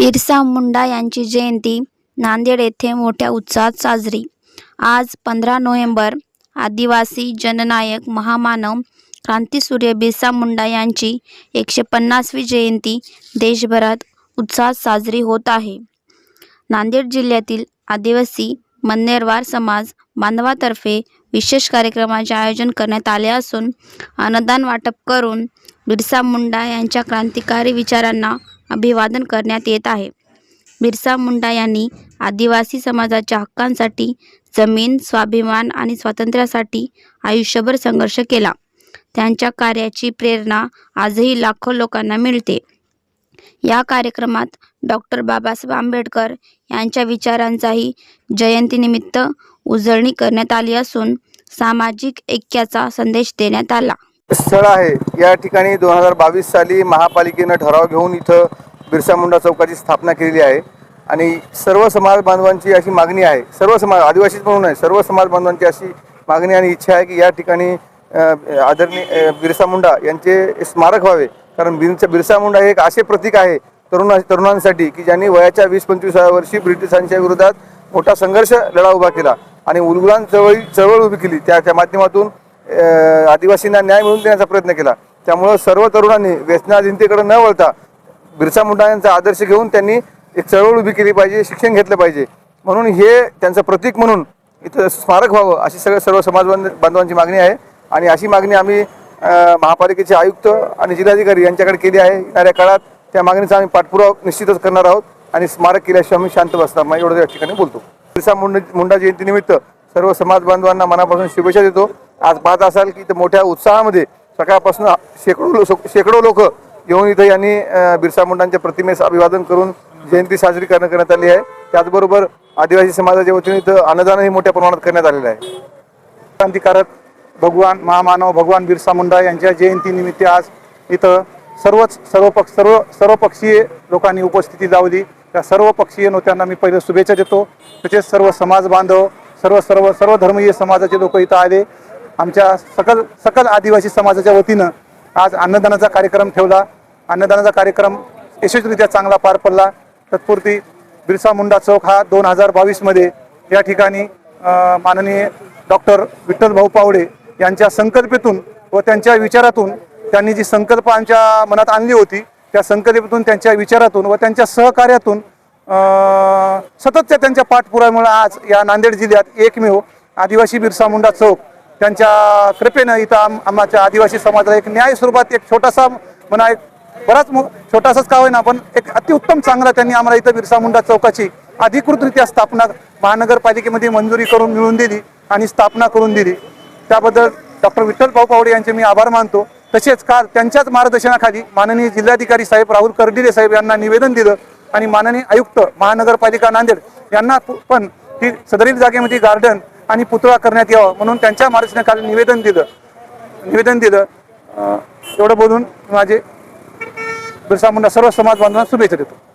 बिरसा मुंडा यांची जयंती नांदेड येथे मोठ्या उत्साहात साजरी. आज पंधरा नोव्हेंबर आदिवासी जननायक महामानव क्रांतीसूर्य बिरसा मुंडा यांची एकशे पन्नासवी जयंती देशभरात उत्साहात साजरी होत आहे. नांदेड जिल्ह्यातील आदिवासी मन्नेरवार समाज बांधवातर्फे विशेष कार्यक्रमाचे आयोजन करण्यात आले असून अनुदान वाटप करून बिरसा मुंडा यांच्या क्रांतिकारी विचारांना अभिवादन करण्यात येत आहे. बिरसा मुंडा यांनी आदिवासी समाजाच्या हक्कांसाठी जमीन स्वाभिमान आणि स्वातंत्र्यासाठी आयुष्यभर संघर्ष केला. त्यांच्या कार्याची प्रेरणा आजही लाखो लोकांना मिळते. या कार्यक्रमात डॉक्टर बाबासाहेब आंबेडकर यांच्या विचारांचाही जयंतीनिमित्त उजळणी करण्यात आली असून सामाजिक ऐक्याचा संदेश देण्यात आला. स्थळ आहे. या ठिकाणी दोन हजार बावीस साली महापालिकेनं ठराव घेऊन इथं बिरसा मुंडा चौकाची स्थापना केलेली आहे. आणि सर्व समाज बांधवांची अशी मागणी आहे. सर्व समाज आदिवासीच म्हणून आहे सर्व समाज बांधवांची अशी मागणी आणि इच्छा आहे की या ठिकाणी आदरणीय बिरसा मुंडा यांचे स्मारक व्हावे. कारण बिरसा बिरसा मुंडा हे एक असे प्रतीक आहे तरुणा तरुणांसाठी की ज्यांनी वयाच्या वीस पंचवीसाव्या वर्षी ब्रिटिशांच्या विरोधात मोठा संघर्ष लढा उभा केला आणि उलगुलान चळवळ उभी केली. त्या त्या माध्यमातून आदिवासींना न्याय मिळवून देण्याचा प्रयत्न केला. त्यामुळं सर्व तरुणांनी व्यसनाधीनतेकडे न वळता बिरसा मुंडा यांचा आदर्श घेऊन त्यांनी एक चळवळ उभी केली पाहिजे शिक्षण घेतलं पाहिजे. म्हणून हे त्यांचं प्रतीक म्हणून इथं स्मारक व्हावं अशी सगळ्या सर्व समाज बांधवांची मागणी आहे. आणि अशी मागणी आम्ही महापालिकेचे आयुक्त आणि जिल्हाधिकारी यांच्याकडे केली आहे. येणाऱ्या काळात त्या मागणीचा आम्ही पाठपुरावा निश्चितच करणार आहोत. आणि स्मारक केल्याशिवाय आम्ही शांत बसणार नाही एवढं या ठिकाणी बोलतो. बिरसा मुंडा मुंडा जयंतीनिमित्त सर्व समाज बांधवांना मनापासून शुभेच्छा देतो. आज पाहत असाल की इथं मोठ्या उत्साहामध्ये सकाळपासून शेकडो लो- शेकडो लोक येऊन इथं यांनी बिरसा मुंडांच्या प्रतिमेस अभिवादन करून जयंती साजरी करण्यात करण्यात आली आहे. त्याचबरोबर आदिवासी समाजाच्या वतीने इथं अन्नदानही मोठ्या प्रमाणात करण्यात आलेलं आहे. क्रांतिकारक भगवान महामानव भगवान बिरसा मुंडा यांच्या जयंतीनिमित्त आज इथं सर्वच सर्व पक्ष सर्व सर्वपक्षीय लोकांनी उपस्थिती लावली. त्या सर्व पक्षीय नेत्यांना मी पहिलं शुभेच्छा देतो. तसेच सर्व समाज बांधव सर्व सर्व सर्व धर्मीय समाजाचे लोक इथं आले. आमच्या सकल सकल आदिवासी समाजाच्या वतीनं आज अन्नदानाचा कार्यक्रम ठेवला. अन्नदानाचा कार्यक्रम यशस्वीरित्या चांगला पार पडला. तत्पुरती बिरसा मुंडा चौक हा दोन हजार बावीसमध्ये या ठिकाणी माननीय डॉक्टर विठ्ठल भाऊ पावडे यांच्या संकल्पेतून व त्यांच्या विचारातून त्यांनी जी संकल्प आमच्या मनात आणली होती त्या संकल्पेतून त्यांच्या विचारातून व त्यांच्या सहकार्यातून सततच्या त्यांच्या पाठपुरामुळे आज या नांदेड जिल्ह्यात एकमेव आदिवासी बिरसा मुंडा चौक त्यांच्या कृपेनं इथं आम आमच्या आदिवासी समाजाला एक न्याय स्वरूपात एक छोटासा म्हणा एक बराच मो- छोटासाच का होईना पण एक अतिउत्तम चांगला त्यांनी आम्हाला इथं बिरसा मुंडा चौकाची अधिकृतरित्या स्थापना महानगरपालिकेमध्ये मंजुरी करून मिळवून दिली आणि स्थापना करून दिली. त्याबद्दल डॉक्टर विठ्ठल भाऊ पावडे यांचे मी आभार मानतो. तसेच काल त्यांच्याच मार्गदर्शनाखाली माननीय जिल्हाधिकारी साहेब राहुल कर्डिले साहेब यांना निवेदन दिलं. आणि माननीय आयुक्त महानगरपालिका नांदेड यांना पण ही सदरील जागेमध्ये गार्डन आणि पुतळा करण्यात यावं म्हणून त्यांच्या मार्गदर्शनाखाली निवेदन दिलं. निवेदन दिलं. अं, एवढं बोलून माझे बिरसा मुंडा सर्व समाज बांधवांना शुभेच्छा देतो.